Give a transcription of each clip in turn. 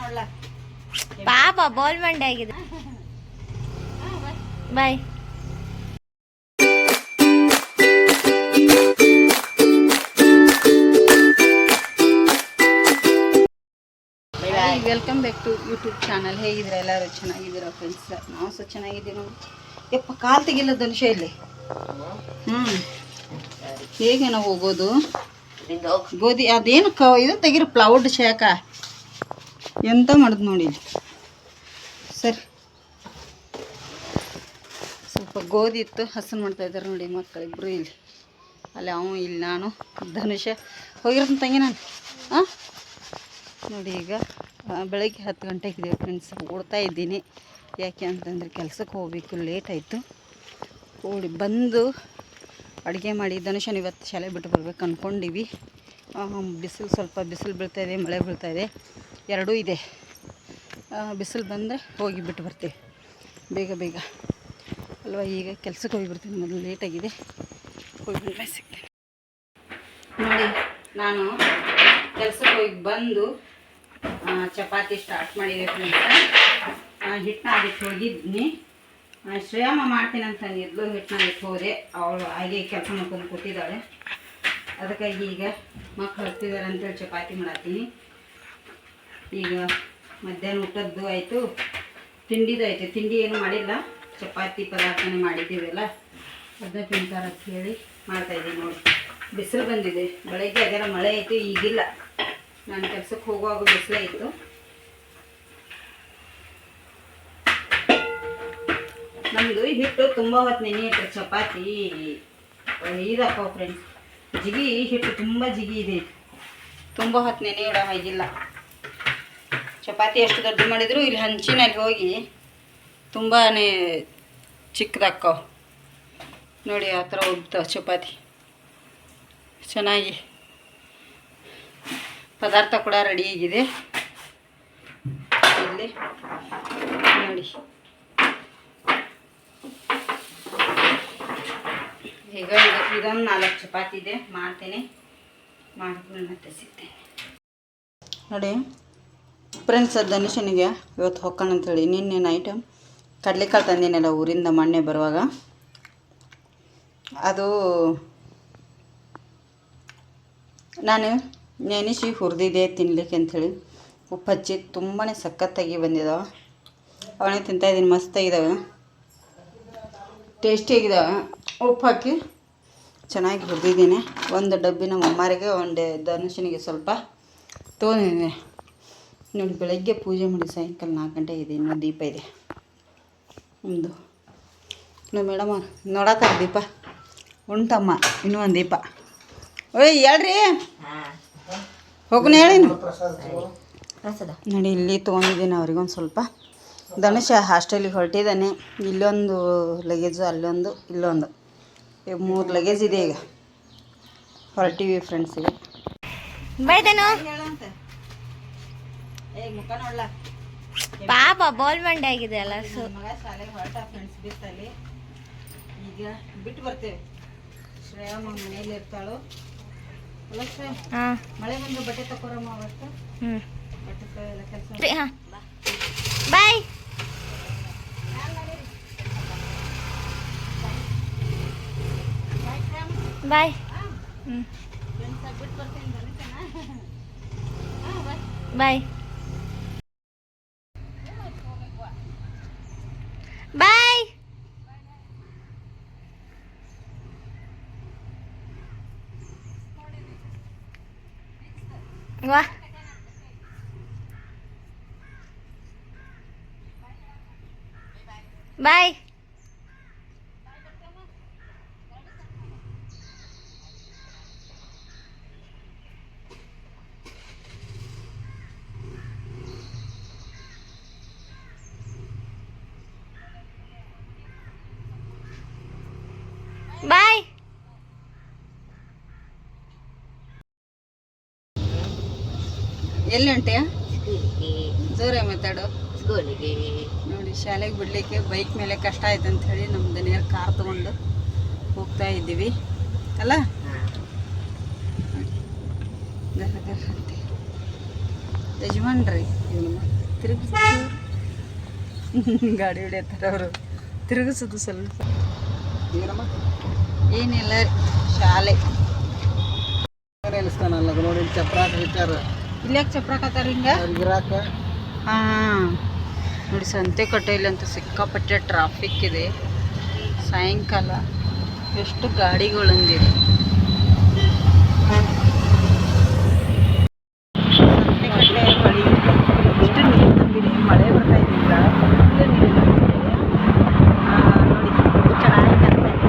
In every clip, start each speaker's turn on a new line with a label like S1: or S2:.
S1: ನೋಡ್ಲ
S2: ಪಾಪ ಬೋಲ್ ಮಂಡೆ ಆಗಿದೆ. Bye.
S1: Welcome back to YouTube channel ಹೇಗಿದ್ರೆ ಎಲ್ಲರೂ? ಚೆನ್ನಾಗಿದ್ದೀರಾ ಫ್ರೆಂಡ್ಸ್ ನಾವು ಸಹ ಚೆನ್ನಾಗಿದ್ದೀವಿ ನೋಡಿ. ಯಪ್ಪ ಕಾಲು ತೆಗಿಲ್ಲ ಧನುಷ ಇಲ್ಲಿ. ಹ್ಞೂ ಹೇಗೆ ನಾವು ಹೋಗೋದು? ಗೋಧಿ, ಅದೇನು ಕ, ಇದು ತೆಗಿರಿ ಪ್ಲೌಡ್ ಶಾಕ ಎಂತ ಮಾಡುದು ನೋಡಿ ಸರಿ. ಸ್ವಲ್ಪ ಗೋಧಿ ಇತ್ತು, ಹಸನ್ ಮಾಡ್ತಾ ಇದ್ದಾರೆ ನೋಡಿ ಮಕ್ಕಳಿಬ್ರು ಇಲ್ಲಿ. ಅಲ್ಲಿ ಅವ ಇಲ್ಲಿ ನಾನು, ಧನುಷ. ಹೋಗಿರ್ತೀನಿ ತಂಗಿ ನಾನು? ಹಾಂ ನೋಡಿ ಈಗ ಬೆಳಗ್ಗೆ ಹತ್ತು ಗಂಟೆಗೆ ಇದೆ ಫ್ರೆಂಡ್ಸ್ ಓಡ್ತಾ ಇದ್ದೀನಿ. ಯಾಕೆ ಅಂತಂದರೆ ಕೆಲಸಕ್ಕೆ ಹೋಗಬೇಕು ಲೇಟ್ ಆಯಿತು. ಓಡಿ ಬಂದು ಅಡುಗೆ ಮಾಡಿ ಧನುಷನ್ ಇವತ್ತು ಶಾಲೆ ಬಿಟ್ಟು ಬರ್ಬೇಕು ಅಂದ್ಕೊಂಡಿವಿ ಬಿಸಿಲು ಸ್ವಲ್ಪ ಬಿಸಿಲು ಇದೆ, ಮಳೆ ಬೀಳ್ತಾ ಇದೆ. ಎರಡೂ ಇದೆ. ಬಿಸಿಲು ಬಂದರೆ ಹೋಗಿ ಬಿಟ್ಟು ಬರ್ತೀವಿ. ಬೇಗ ಬೇಗ. ಅಲ್ವಾ, ಈಗ ಕೆಲಸಕ್ಕೆ ಹೋಗಿ ಬರ್ತೀನಿ. ಮೊದಲು ಲೇಟಾಗಿದೆ ಹೋಗಿ ಬಂದರೆ ಸಿಗ್ತೀನಿ ನೋಡಿ, ನಾನು ಕೆಲಸಕ್ಕೆ ಹೋಗಿ ಬಂದು ಚಪಾತಿ ಸ್ಟಾರ್ಟ್ ಮಾಡಿದೆ ಫ್ರೆಂಡ್ಸ್ ಹಿಟ್ಟನ್ನ ಅದಕ್ಕೆ ಹೋಗಿದ್ದೀನಿ ಶ್ರೇಯಮ್ಮ ಮಾಡ್ತೀನಿ ಅಂತ ಅಂದಿದ್ಲು ಹಿಟ್ಟನ್ನ ಇಟ್ಟು ಹೋದೆ ಅವಳು ಹಾಗೆ ಕೆಲಸ ಮಾಡ್ಕೊಂಡು ಕೊಟ್ಟಿದ್ದಾಳೆ ಅದಕ್ಕಾಗಿ ಈಗ ಮಕ್ಕಳು ಹತ್ತಿದ್ದಾರೆ ಅಂತೇಳಿ ಚಪಾತಿ ಮಾಡತ್ತೀನಿ. ಈಗ ಮಧ್ಯಾಹ್ನ ಊಟದ್ದು ಆಯಿತು. ತಿಂಡಿದು ಆಯಿತು. ತಿಂಡಿ ಏನು ಮಾಡಿಲ್ಲ. ಚಪಾತಿ ಪದಾರ್ಥನೇ ಮಾಡಿದ್ದೀವಲ್ಲ ಅದನ್ನ ತಿಂತಾರೆ ಅಂತ ಹೇಳಿ ಮಾಡ್ತಾಯಿದ್ದೀನಿ ನೋಡಿ. ಬಿಸಿಲು ಬಂದಿದೆ. ಬೆಳಗ್ಗೆ ಅದರ ಮಳೆ ಆಯಿತು, ಈಗಿಲ್ಲ. ನಾನು ಕೆಲಸಕ್ಕೆ ಹೋಗುವಾಗ ಬಿಸಿಲೇ ಇತ್ತು. ನಮ್ಮದು ಹಿಟ್ಟು ತುಂಬ ಹೊತ್ತು ನೆನೆ ಇಟ್ಟರೆ ಚಪಾತಿ. ಇದಪ್ಪ ಫ್ರೆಂಡ್ಸ್ ಜಿಗಿ ಹಿಟ್ಟು ತುಂಬ ಜಿಗಿ ಇದೆ. ತುಂಬ ಹೊತ್ತು ನೆನೆ ಇಡೋ ಹಾಗಿಲ್ಲ. ಚಪಾತಿ ಎಷ್ಟು ದೊಡ್ಡ ಮಾಡಿದ್ರು, ಇಲ್ಲಿ ಹಂಚಿನಲ್ಲಿ ಹೋಗಿ ತುಂಬಾ ಚಿಕ್ಕದಾಕ್ಕವು ನೋಡಿ ಆ ಥರ ಉಬ್ತಾವ ಚಪಾತಿ. ಚೆನ್ನಾಗಿ ಪದಾರ್ಥ ಕೂಡ ರೆಡಿಯಾಗಿದೆ ಇಲ್ಲಿ ನೋಡಿ. ಈಗ ಇದು. ಇದೊಂದು ನಾಲ್ಕು ಚಪಾತಿ ಇದೆ. ಮಾಡ್ತೀನಿ. ಮಾಡಿದ್ಮೇಲೆ ಮತ್ತೆ ಸಿಗ್ತೇನೆ. ನೋಡಿ ಫ್ರೆಂಡ್ಸ್ ಧನುಷನಿಗೆ ಇವತ್ತು ಹೊಕ್ಕಣ ಅಂತೇಳಿ. ನಿನ್ನೆ ನೈಟ್ ಕಡಲೆಕಾಳು ತಂದಿನಲ್ಲ ಊರಿಂದ ಮೊನ್ನೆ ಬರುವಾಗ? ಅದು ನಾನು ನೆನೆಸಿ ಹುರಿದಿದೆ ತಿನ್ಲಿಕ್ಕೆ ಅಂಥೇಳಿ ಉಪ್ಪಚ್ಚಿ ತುಂಬಾ ಸಖತ್ತಾಗಿ ಬಂದಿದ್ದಾವೆ ಅವನೇ ತಿಂತಾಯಿದ್ದೀನಿ ಮಸ್ತಾಗಿದ್ದಾವೆ ಟೇಸ್ಟಿಯಾಗಿದ್ದಾವೆ ಉಪ್ಪು ಹಾಕಿ ಚೆನ್ನಾಗಿ ಹುರಿದಿದ್ದೀನಿ. ಒಂದು ಡಬ್ಬಿ ನಮ್ಮ ಅಮ್ಮಾರಿಗೆ ಒಂದು ಧನುಷನಿಗೆ ಸ್ವಲ್ಪ ತೊಗೊಂಡಿದ್ದೀನಿ. ನೋಡಿ, ಬೆಳಗ್ಗೆ ಪೂಜೆ ಮಾಡಿ ಸಾಯಂಕಾಲ ನಾಲ್ಕು ಗಂಟೆ ಇದೆ, ಇನ್ನೂ ದೀಪ ಇದೆ. ಒಂದು. ನೋಡಿ ಮೇಡಮ್ ನೋಡತ್ತಾರ ದೀಪ. ಉಂಟಮ್ಮ, ಇನ್ನೂ ಒಂದು ದೀಪ. ಓಯ್, ಹೇಳ್ರಿ. ಹೋಗ್ನ ಹೇಳಿ ನೋಡಿ, ಇಲ್ಲಿ ತೊಗೊಂಡಿದ್ದೀನಿ ಅವ್ರಿಗೊಂದು ಸ್ವಲ್ಪ. ಧನುಷ ಹಾಸ್ಟೆಲಿಗೆ ಹೊರಟಿದ್ದಾನೆ. ಇಲ್ಲೊಂದು ಲಗೇಜು, ಅಲ್ಲೊಂದು, ಇಲ್ಲೊಂದು. ಮೂರು ಲಗೇಜ್ ಇದೆ ಈಗ. ಹೊರಟಿವಿ ಫ್ರೆಂಡ್ಸಿಗೆ ಬೈದನು? ನೋಡ್ಲಾ.
S2: ಪಾಪ ಬೋಲ್ ಮಂಡೆ ಆಗಿದೆ ಅಲ್ಲ ಸೊ
S1: ಹೊರಟ ಫ್ರೆಂಡ್ಸ್ ಬಿತ್ತಲ್ಲಿ. ಈಗ ಬಿಟ್ಟು ಬರ್ತೇವೆ. ಶ್ರೇಯಮ್ಮ ಮನೇಲಿ ಇರ್ತಾಳು. ಮಳೆ ಬಂದು ಬಟ್ಟೆ ತಕೊರಮ್ಮ ಅವತ್ತು?
S2: ಹ್ಞೂ
S1: ಬಟ್ಟೆ ಎಲ್ಲ ಕೆಲಸ?
S2: ಹಾಂ. ಬಾಯ್ ಬಾಯ್ ಹ್ಞೂ
S1: ಬಿಟ್ಟು ಬರ್ತೀನಿ
S2: ಬಾಯ್ ಬಾಯ್ ವಾ ಬಾಯ್ ಬಾಯ್
S1: ಎಲ್ಲಿ ಹೊಂಟೆಯ ಜೋರೇ ಮಾತಾಡು
S2: ಸ್ಕೂಲಿಗೆ.
S1: ನೋಡಿ ಶಾಲೆಗೆ ಬಿಡಲಿಕ್ಕೆ ಬೈಕ್ ಮೇಲೆ ಕಷ್ಟ ಆಯ್ತು ಅಂತ ಹೇಳಿ ನಮ್ದು ನೇರ ಕಾರ್ ತೊಗೊಂಡು ಹೋಗ್ತಾ ಇದ್ದೀವಿ. ಅಲ್ಲ? ಗರ ಗರ ಅಂತೆ. ಯಜಮಾನ್ರಿ ತಿರುಗಿಸ. ಗಾಡಿ ಹಿಡಿಯತ್ತಾರ ಅವರು. ತಿರುಗಿಸೋದು ಸ್ವಲ್ಪ. ಏನಿಲ್ಲ ರೀ ಶಾಲೆ.
S3: ನೋಡಿ ಚಪ್ರ ಹಾಕಿರ್ತಾರ
S1: ಇಲ್ಲಿ ಯಾಕೆ ಚಪ್ರಾಕತ್ತಾರ ಹಿಂಗ? ಹಾಂ. ನೋಡಿ ಸಂತೆಕಟ್ಟೆಯಲ್ಲಿ ಅಂತ ಸಿಕ್ಕಾಪಟ್ಟೆ ಟ್ರಾಫಿಕ್ ಇದೆ. ಸಾಯಂಕಾಲ ಎಷ್ಟು ಗಾಡಿಗಳಂದಿದೆ ಸಂತೆಕಟ್ಟೆ ಬಳಿ ಎಷ್ಟು ನೀರು ತುಂಬಿದೆ ಮಳೆ ಬರ್ತಾ ಇದೆ ಈಗ ಫುಲ್ ನೀರು ತುಂಬಿದೆ ಆ, ನೋಡಿ ಎಷ್ಟು ಚೆನ್ನಾಗಿ ಕಾಣ್ತಾ ಇದೆ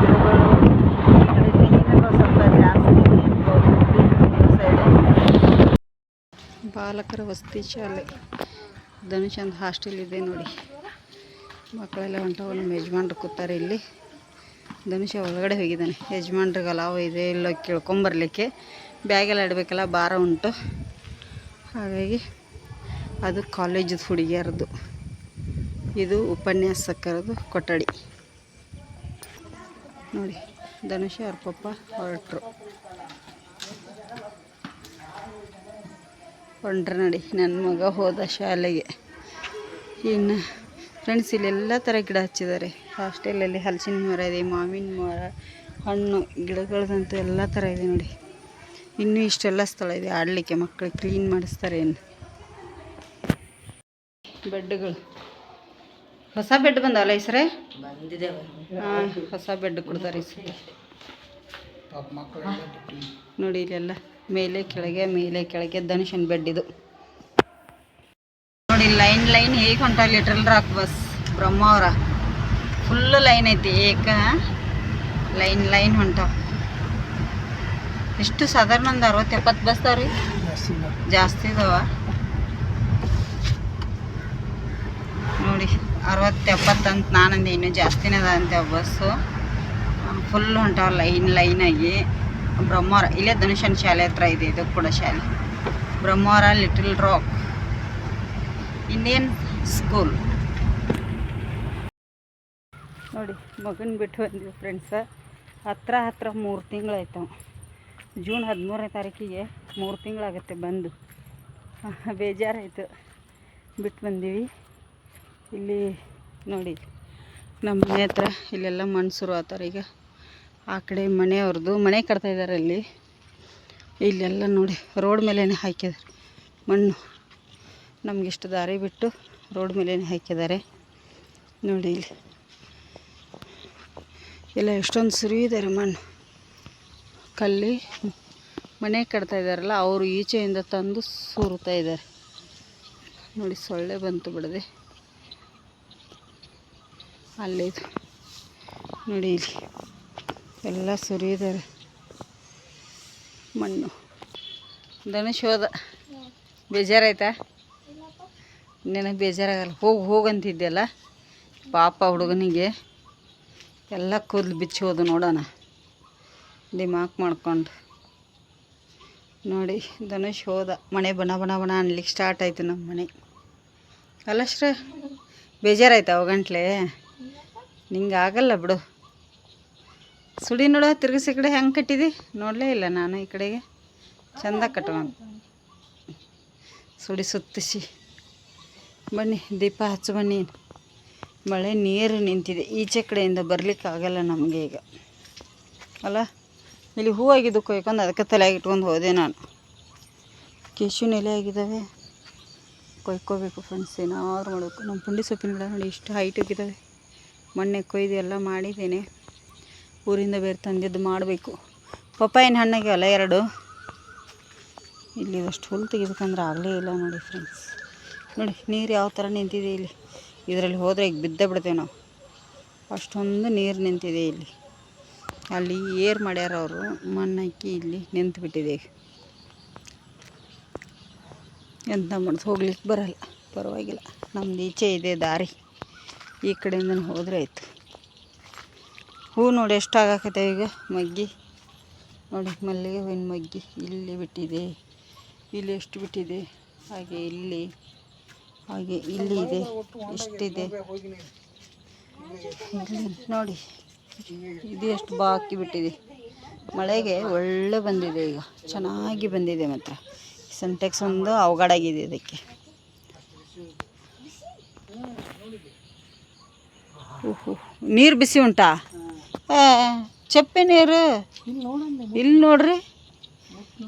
S1: ಗಿಡಗಳು ಈ ಕಡೆ ತೆಂಗಿನಗಳು ಸ್ವಲ್ಪ ಜಾಸ್ತಿ ಇದೆ ಅನ್ಬೋದು. ಈ side. ಬಾಲಕರ ವಸತಿ ಶಾಲೆ. ಧನುಷಂದ್ ಹಾಸ್ಟೆಲ್ ಇದೆ ನೋಡಿ. ಮಕ್ಕಳೆಲ್ಲ ಹೊಂಟವ ನಮ್ಮ ಯಜಮಾನ್ರು ಕೂತಾರೆ ಇಲ್ಲಿ. ಧನುಷ ಒಳಗಡೆ ಹೋಗಿದ್ದಾನೆ. ಯಜಮಾನ್ರಿಗೆ ಅಲಾವ ಇದೆ, ಇಲ್ಲ ಕೇಳ್ಕೊಂಬರ್ಲಿಕ್ಕೆ. ಬ್ಯಾಗೆಲ್ಲ ಇಡಬೇಕಲ್ಲ, ಭಾರ ಉಂಟು. ಹಾಗಾಗಿ ಅದು ಕಾಲೇಜದ ಹುಡುಗಿಯರದು ಇದು ಉಪನ್ಯಾಸಕರದು ಕೊಠಡಿ. ನೋಡಿ, ಧನುಷ ಅವ್ರ ಪಪ್ಪ ಹೊರಟ್ರು. ಹೊಂಟ್ರೆ ನೋಡಿ ನನ್ನ ಮಗ ಹೋದ ಶಾಲೆಗೆ. ಇನ್ನು ಫ್ರೆಂಡ್ಸ್ ಇಲ್ಲೆಲ್ಲ ಥರ ಗಿಡ ಹಚ್ಚಿದ್ದಾರೆ ಹಾಸ್ಟೆಲಲ್ಲಿ ಹಲಸಿನ ಮರ ಇದೆ ಮಾವಿನ ಮರ ಹಣ್ಣು ಗಿಡಗಳದಂತೂ ಎಲ್ಲ ಥರ ಇದೆ ನೋಡಿ. ಇನ್ನೂ ಇಷ್ಟೆಲ್ಲ ಸ್ಥಳ ಇದೆ ಆಡಲಿಕ್ಕೆ ಮಕ್ಕಳು ಕ್ಲೀನ್ ಮಾಡಿಸ್ತಾರೆ ಏನು ಬೆಡ್ಗಳು. ಹೊಸ ಬೆಡ್ ಬಂದವಲ್ಲ ಈ ಸರಿ? ಹಾಂ ಹೊಸ ಬೆಡ್ ಕೊಡ್ತಾರೆ ಈ ಸರಿ. ನೋಡಿ ಇಲ್ಲೆಲ್ಲ. ಮೇಲೆ, ಕೆಳಗೆ ಮೇಲೆ, ಕೆಳಗೆ ಧನುಷನ್ ಬೆಡ್ ಇದು. ನೋಡಿ, ಲೈನ್ ಲೈನ್ ಹೇಗೆ ಹೊಂಟ little rock bus Brahmavar full line ಐತಿ, ಏಕ, ಲೈನ್ ಲೈನ್ ಹೊಂಟಾವ ಎಷ್ಟು ಸಾಧಾರಣ ಒಂದು ಅರವತ್ತು ಎಪ್ಪತ್ತು ಬಸ್ ರೀ ಜಾಸ್ತಿ ಇದಾವ. ನೋಡಿ ಅರವತ್ತು ಎಪ್ಪತ್ತು ಅಂತ ನಾನಂದೆ ಇನ್ನೂ ಜಾಸ್ತಿನೇ ಅದ ಅಂತೆ ಬಸ್ಸು ಫುಲ್ ಹೊಂಟಾವ ಲೈನ್ ಲೈನಾಗಿ ಬ್ರಹ್ಮವರ ಇಲ್ಲೇ ಧನುಷನ್ ಶಾಲೆ ಹತ್ರ ಇದೆ, ಇದು ಕೂಡ ಶಾಲೆ. Brahmavar little rock. Indian school. ನೋಡಿ, ಮಗನ ಬಿಟ್ಟು ಬಂದ್ವಿ ಫ್ರೆಂಡ್ಸ ಹತ್ರ ಹತ್ರ ಮೂರು ತಿಂಗಳಾಯ್ತು. ಜೂನ್ ಹದಿಮೂರನೇ ತಾರೀಕಿಗೆ ಮೂರು ತಿಂಗಳಾಗತ್ತೆ ಬಂದು. ಬೇಜಾರಾಯಿತು. ಬಿಟ್ಟು ಬಂದೀವಿ. ಇಲ್ಲಿ ನೋಡಿ, ನಮ್ಮ ಮನೆ ಹತ್ರ ಇಲ್ಲೆಲ್ಲ ಮಣ್ಣು ಶುರು ಆತಾರೆ ಈಗ ಆ ಕಡೆ ಮನೆಯವ್ರದ್ದು, ಮನೆ ಕಟ್ತಾ ಇದ್ದಾರೆ ಅಲ್ಲಿ. ಇಲ್ಲೆಲ್ಲ ನೋಡಿ, ರೋಡ್ ಮೇಲೇ ಹಾಕಿದ್ದಾರೆ. ಮಣ್ಣು. ನಮಗಿಷ್ಟು ದಾರಿ ಬಿಟ್ಟು ರೋಡ್ ಮೇಲೇ ಹಾಕಿದ್ದಾರೆ. ನೋಡಿ ಇಲ್ಲಿ. ಎಲ್ಲ ಎಷ್ಟೊಂದು ಸುರಿಯಿದ್ದಾರೆ ಮಣ್ಣು. ಕಲ್ಲಿ, ಮನೆ ಕಟ್ತಾ ಇದ್ದಾರಲ್ಲ, ಅವರು ಈಚೆಯಿಂದ ತಂದು ಸುರುತ್ತಾ ಇದ್ದಾರೆ. ನೋಡಿ, ಸೊಳ್ಳೆ ಬಂತು ಬಿಡದೆ. ಅಲ್ಲಿದು. ನೋಡಿ ಇಲ್ಲಿ. ಎಲ್ಲ ಸುರಿಯಿದ್ದಾರೆ ಮಣ್ಣು. ಧನುಷ್ ಹೋದ. ಬೇಜಾರಾಯ್ತಾ? ನಿನಗೆ ಬೇಜಾರಾಗಲ್ಲ. ಹೋಗಿ ಹೋಗಂತಿದ್ದೆಲ್ಲ ಪಾಪ ಹುಡುಗನಿಗೆ ಎಲ್ಲ ಕೂದಲು ಬಿಚ್ಚಿ ಹೋದು ನೋಡೋಣ. ದಿಮಾಕ್ ಮಾಡ್ಕೊಂಡು. ನೋಡಿ, ಧನುಷ್ ಹೋದ. ಮನೆ ಬಣ ಬಣ ಬಣ ಅನ್ಲಿಕ್ಕೆ ಸ್ಟಾರ್ಟ್ ಆಯ್ತು ನಮ್ಮ ಮನೆ. ಅಲ್ಲಷ್ಟ್ರೆ ಬೇಜಾರಾಯ್ತಾ ಅವಗಂಟ್ಲೆ ನಿಂಗೆ ಆಗಲ್ಲ ಬಿಡು. ಸುಡಿ ನೋಡ, ತಿರುಗಿಸಿ ಕಡೆ ಹೆಂಗೆ ಕಟ್ಟಿದಿ? ನೋಡಲೇ ಇಲ್ಲ ನಾನು ಈ ಕಡೆಗೆ. ಚಂದ ಕಟ್ಟೋಣ ಸುಳಿ ಸುತ್ತಿಸಿ. ಬನ್ನಿ, ದೀಪ ಹಚ್ಚು ಬನ್ನಿ. ಮಳೆ ನೀರು ನಿಂತಿದೆ. ಈಚೆ ಕಡೆಯಿಂದ ಬರಲಿಕ್ಕೆ ಆಗಲ್ಲ ನಮಗೆ ಈಗ. ಅಲ್ಲ? ಇಲ್ಲಿ ಹೂವಾಗಿದ್ದು ಕೊಯ್ಕೊಂಡು ಅದಕ್ಕೆ ತಲೆಯಾಗಿ ಇಟ್ಕೊಂಡು ಹೋದೆ ನಾನು. ಕೇಶು ನೆಲೆ ಆಗಿದ್ದಾವೆ. ಕೊಯ್ಕೋಬೇಕು ಫ್ರೆಂಡ್ಸ್ ಏನಾದ್ರು ಮಾಡಬೇಕು. ನಮ್ಮ ಪುಂಡಿ ಸೊಪ್ಪಿನ ಗಿಡ ನೋಡಿ, ಇಷ್ಟು ಹೈಟ್ ಹೋಗಿದ್ದಾವೆ. ಮೊನ್ನೆ ಕೊಯ್ದು ಎಲ್ಲ ಮಾಡಿದ್ದೇನೆ. ಊರಿಂದ ಬೇರೆ ತಂದಿದ್ದು ಮಾಡಬೇಕು. ಪಪ್ಪಾಯಿನ ಹಣ್ಣಾಗ್ಯವಲ್ಲ ಎರಡು. ಇಲ್ಲಿ ಅಷ್ಟು ಹುಲ್ಲು ತೆಗಿಬೇಕಂದ್ರೆ ಆಗಲೇ ಇಲ್ಲ ನೋಡಿ ಫ್ರೆಂಡ್ಸ್ ನೋಡಿ, ನೀರು ಯಾವ ಥರ ನಿಂತಿದೆ ಇಲ್ಲಿ. ಇದರಲ್ಲಿ ಹೋದರೆ ಈಗ ಬಿದ್ದ ಬಿಡ್ತೇವೆ ನಾವು. ಅಷ್ಟೊಂದು ನೀರು ನಿಂತಿದೆ ಇಲ್ಲಿ. ಅಲ್ಲಿ ಏರ್ ಮಾಡ್ಯಾರ ಅವರು ಮಣ್ಣು ಹಾಕಿ ಇಲ್ಲಿ ನಿಂತು ಬಿಟ್ಟಿದೆ ಈಗ. ಎಂತ ಹೋಗ್ಲಿಕ್ಕೆ ಬರಲ್ಲ. ಪರವಾಗಿಲ್ಲ. ನಮ್ದು ಈಚೆ ಇದೆ ದಾರಿ. ಈ ಕಡೆಯಿಂದ ಹೋದರೆ ಆಯ್ತು. ಹೂ ನೋಡಿ ಎಷ್ಟು ಆಗಾಕತ್ತೆ ಈಗ? ಮಗ್ಗಿ. ನೋಡಿ, ಮಲ್ಲಿಗೆ ಹೂವಿನ ಮಗ್ಗಿ ಇಲ್ಲಿ ಬಿಟ್ಟಿದೆ. ಇಲ್ಲಿ ಎಷ್ಟು ಬಿಟ್ಟಿದೆ? ಹಾಗೆ ಇಲ್ಲಿ. ಹಾಗೆ ಇಲ್ಲಿ ಇದೆ. ಎಷ್ಟಿದೆ? ಇಲ್ಲಿ ನೋಡಿ, ಇದು ಎಷ್ಟು ಬಾಕಿ ಬಿಟ್ಟಿದೆ. ಮಳೆಗೆ ಒಳ್ಳೆ ಬಂದಿದೆ ಈಗ. ಚೆನ್ನಾಗಿ ಬಂದಿದೆ ಮಾತ್ರ. ಸೆಂಟೆಕ್ಸ್ ಒಂದು ಅವಘಡಾಗಿದೆ ಇದಕ್ಕೆ. ಓಹೋ ನೀರು ಬಿಸಿ ಉಂಟಾ? ಚಪ್ಪೆ ನೀರು. ಇಲ್ಲಿ ನೋಡ್ರಿ.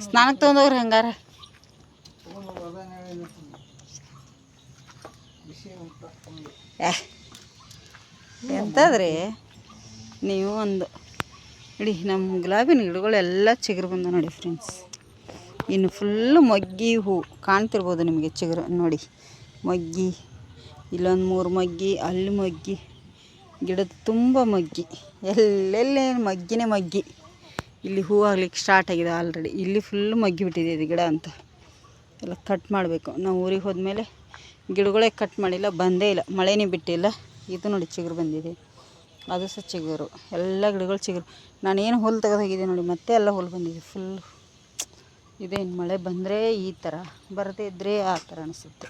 S1: ಸ್ನಾನಕ್ಕೆ ತಗೊಂಡೋಗ್ರಿ ಹಂಗಾರ. ಎಂತದ್ರಿ? ನೀವು ಒಂದು ನೋಡಿ ನಮ್ಮ ಗುಲಾಬಿನ ಗಿಡಗಳೆಲ್ಲ ಚಿಗುರು ಬಂದ ನೋಡಿ ಫ್ರೆಂಡ್ಸ್ ಇನ್ನು ಫುಲ್ಲು ಮೊಗ್ಗಿ ಹೂ ಕಾಣ್ತಿರ್ಬೋದು ನಿಮಗೆ ಚಿಗುರು ನೋಡಿ. ಮೊಗ್ಗಿ, ಇಲ್ಲೊಂದು ಮೂರು ಮೊಗ್ಗಿ, ಅಲ್ಲಿ ಮೊಗ್ಗಿ. ಗಿಡದ ತುಂಬ ಮಗ್ಗಿ. ಎಲ್ಲೆಲ್ಲೇ ಮಗ್ಗಿನೇ ಮಗ್ಗಿ. ಇಲ್ಲಿ ಹೂ ಆಗ್ಲಿಕ್ಕೆ ಸ್ಟಾರ್ಟ್ ಆಗಿದೆ ಆಲ್ರೆಡಿ ಇಲ್ಲಿ ಫುಲ್ಲು ಮಗ್ಗಿ ಬಿಟ್ಟಿದೆ ಇದು ಗಿಡ ಅಂತ. ಎಲ್ಲ ಕಟ್ ಮಾಡಬೇಕು. ನಾವು ಊರಿಗೆ ಹೋದ್ಮೇಲೆ ಗಿಡಗಳೇ ಕಟ್ ಮಾಡಿಲ್ಲ, ಬಂದೇ ಇಲ್ಲ. ಮಳೆನೇ ಬಿಟ್ಟಿಲ್ಲ. ಇದು ನೋಡಿ ಚಿಗುರು ಬಂದಿದೆ. ಅದು ಸಹ ಚಿಗುರು. ಎಲ್ಲ ಗಿಡಗಳು ಚಿಗುರು. ನಾನೇನು ಹುಲ್ಲು ತೆಗೆದೋಗಿದ್ದೆ ನೋಡಿ, ಮತ್ತೆ ಎಲ್ಲ ಹುಲ್ಲು ಬಂದಿದೆ. ಫುಲ್ ಇದೇನು ಮಳೆ ಬಂದರೆ ಈ ಥರ ಬರದೇ ಇದ್ದರೆ ಆ ಥರ ಅನಿಸುತ್ತೆ.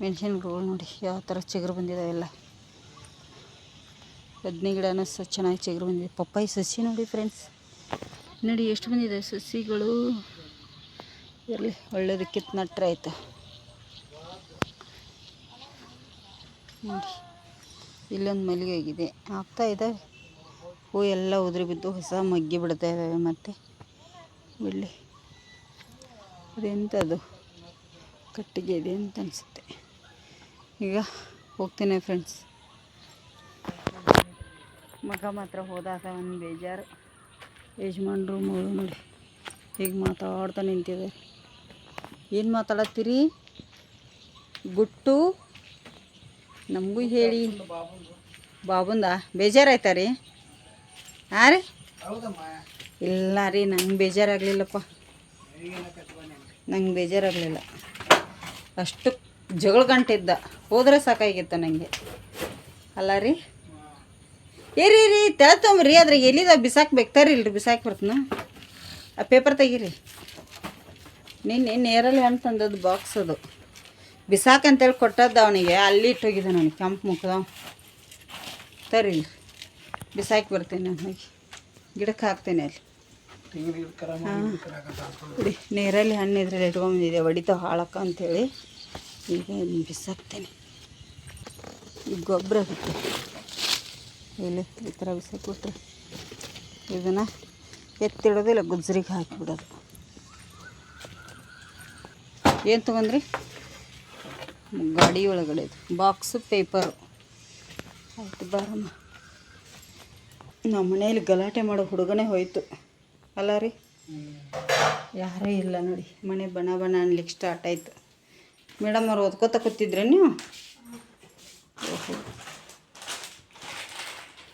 S1: ಮೆಣಸಿನ ಗಿಡಗಳು ನೋಡಿ, ಯಾವ ಥರ ಚಿಗುರು ಬಂದಿದೆ ಎಲ್ಲ ಬದ್ನೆ ಗಿಡನ ಸ ಚೆನ್ನಾಗಿ ಚಿಗುರು ಬಂದಿದೆ. ಪಪ್ಪಾಯಿ ಸಸಿ ನೋಡಿ ಫ್ರೆಂಡ್ಸ್ ನೋಡಿ ಎಷ್ಟು ಬಂದಿದೆ ಸಸಿಗಳು. ಇರಲಿ, ಒಳ್ಳೇದು ಕಿತ್ತು ನಟ್ರೆ ಆಯಿತು. ನೋಡಿ, ಇಲ್ಲೊಂದು ಮಲ್ಲಿಗೆ ಆಗಿದೆ. ಆಗ್ತಾ ಇದ್ದಾವೆ ಹೂ ಎಲ್ಲ ಉದುರಿ ಬಿದ್ದು ಹೊಸ ಮಗ್ಗಿ ಬಿಡ್ತಾ ಇದ್ದಾವೆ ಮತ್ತು. ಒಳ್ಳೆ ಅದೆಂಥದ್ದು ಕಟ್ಟಿಗೆ ಇದೆ ಅಂತ ಅನಿಸುತ್ತೆ. ಈಗ ಹೋಗ್ತೇನೆ ಫ್ರೆಂಡ್ಸ್ ಮಗ ಮಾತ್ರ ಹೋದಾಗ ಒಂದು ಬೇಜಾರು. ಯಜಮಾನ್ರು ಮಗಳು ನೋಡಿ. ಹೀಗೆ ಮಾತಾಡ್ತಾ ನಿಂತಿದೆ ಏನು ಮಾತಾಡತ್ತೀರಿ? ಗುಟ್ಟು. ನಮಗೂ ಹೇಳಿ. ಬಾಬುಂದ? ಬೇಜಾರಾಯ್ತಾ ರೀ? ಹಾಂ ರೀ? ಇಲ್ಲ ರೀ, ನಂಗೆ ಬೇಜಾರಾಗಲಿಲ್ಲಪ್ಪ. ನಂಗೆ ಬೇಜಾರಾಗಲಿಲ್ಲ. ಅಷ್ಟು ಜಗಳ ಗಂಟಿದ್ದ ಹೋದರೆ ಸಾಕಾಗಿತ್ತು ನನಗೆ ಅಲ್ಲ ರೀ? ಏ ರೀ ತೇಳ್ತೊಂಬ್ರಿ ಅದ್ರಾಗ ಎಲ್ಲಿದ ಬಿಸಾಕ್ ಬೇಕ್ತಾರಿ ಇಲ್ರಿ, ಬಿಸಾಕ್ ಬರ್ತನ. ಆ ಪೇಪರ್ ತೆಗೀರಿ. ನಿನ್ನೆ ನೇರಲ್ಲಿ ಹಣ್ಣು ತಂದದ್ದು ಬಾಕ್ಸ್ ಅದು. ಬಿಸಾಕ್ ಅಂತೇಳಿ ಕೊಟ್ಟದ್ದು ಅವನಿಗೆ. ಅಲ್ಲಿ ಇಟ್ಟೋಗಿದ್ದೆ ನನಗೆ ಕೆಂಪು ಮುಖದ ತರಿ ಬಿಸಾಕಿ ಬರ್ತೀನಿ ಹೋಗಿ. ಗಿಡಕ್ಕೆ ಹಾಕ್ತೇನೆ ಅಲ್ಲಿ. ನೋಡಿ ನೇರಲ್ಲಿ ಹಣ್ಣು ಇದ್ರಲ್ಲಿ ಇಟ್ಕೊಂಬಂದಿದೆ ಹೊಡಿತಾವ ಹಾಳಕ್ಕ ಅಂಥೇಳಿ ಈಗ ಬಿಸಾಕ್ತೀನಿ. ಗೊಬ್ಬರ ಬಿಟ್ಟು ಇಲ್ಲಿ ಈ ಥರ ಬಿಸಾಕ್ಬಿಟ್ರೆ ಇದನ್ನು ಎತ್ತಿಡೋದು ಇಲ್ಲ ಗುಜ್ರಿಗೆ ಹಾಕಿಬಿಡೋದು. ಏನು ತೊಗೊಂಡ್ರಿ? ಗಾಡಿ ಒಳಗಡೆ ಇದು. Box, paper. ಆಯ್ತು, ಬಾರಮ್ಮ. ನಮ್ಮ ಮನೇಲಿ ಗಲಾಟೆ ಮಾಡೋ ಹುಡುಗನೇ ಹೋಯ್ತು. ಅಲ್ಲ ರೀ? ಯಾರೇ ಇಲ್ಲ ನೋಡಿ. ಮನೆ ಬಣ ಬಣ ಅನ್ಲಿಕ್ಕೆ ಸ್ಟಾರ್ಟ್ ಆಯ್ತು. ಮೇಡಮ್ ಅವ್ರು ಓದ್ಕೋತ ಕೂತಿದ್ರೆ ನೀವು